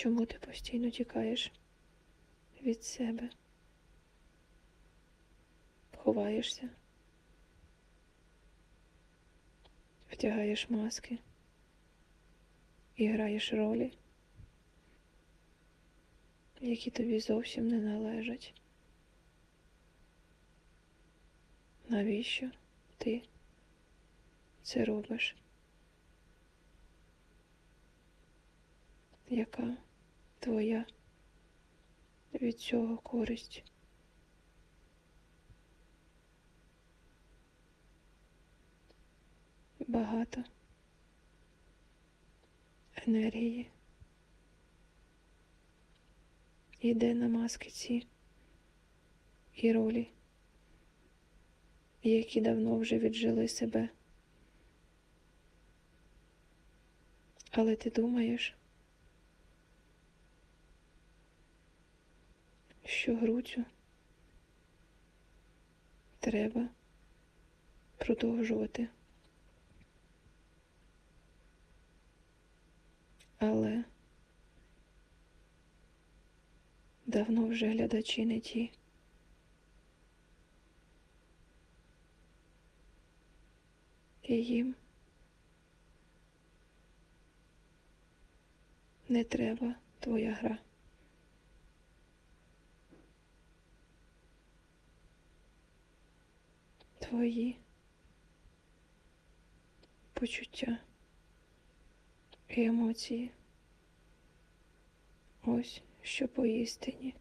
Чому ти постійно тікаєш від себе? Ховаєшся, втягаєш маски і граєш ролі, які тобі зовсім не належать. Навіщо ти це робиш? Яка твоя від цього користь? Багато енергії йде на маски ці і ролі, які давно вже віджили себе. Але ти думаєш, що грудю треба продовжувати. Але давно вже глядачі не ті. І їм не треба твоя гра. Твої почуття і емоції. Ось що поістині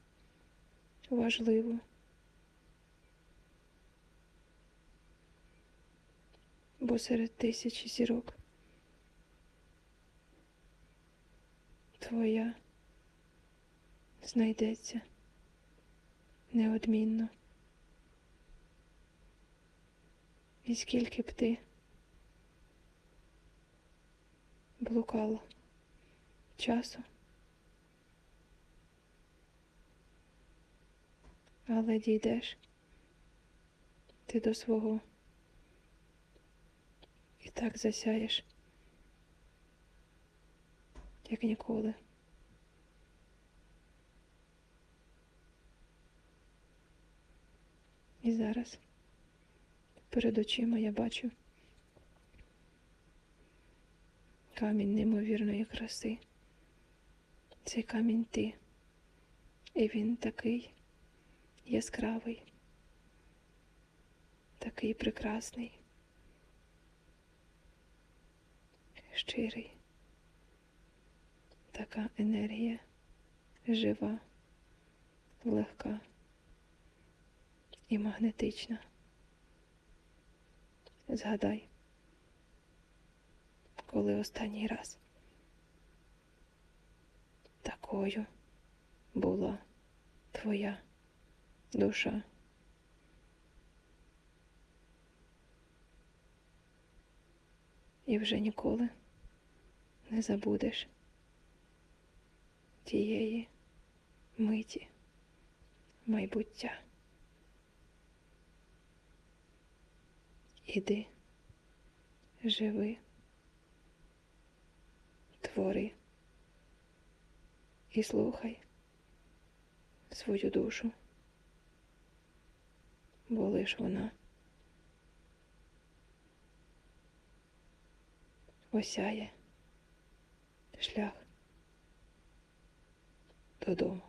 важливо. Бо серед тисячі зірок твоя знайдеться неодмінно. І скільки б ти блукала часу, але дійдеш ти до свого і так засяєш, як ніколи. І зараз перед очима я бачу камінь неймовірної краси. Цей камінь ти. І він такий яскравий, такий прекрасний, щирий, така енергія жива, легка і магнетична. Згадай, коли останній раз такою була твоя душа. І вже ніколи не забудеш тієї миті майбуття. Іди, живи, твори. І слухай свою душу, бо лиш вона осяє шлях додому.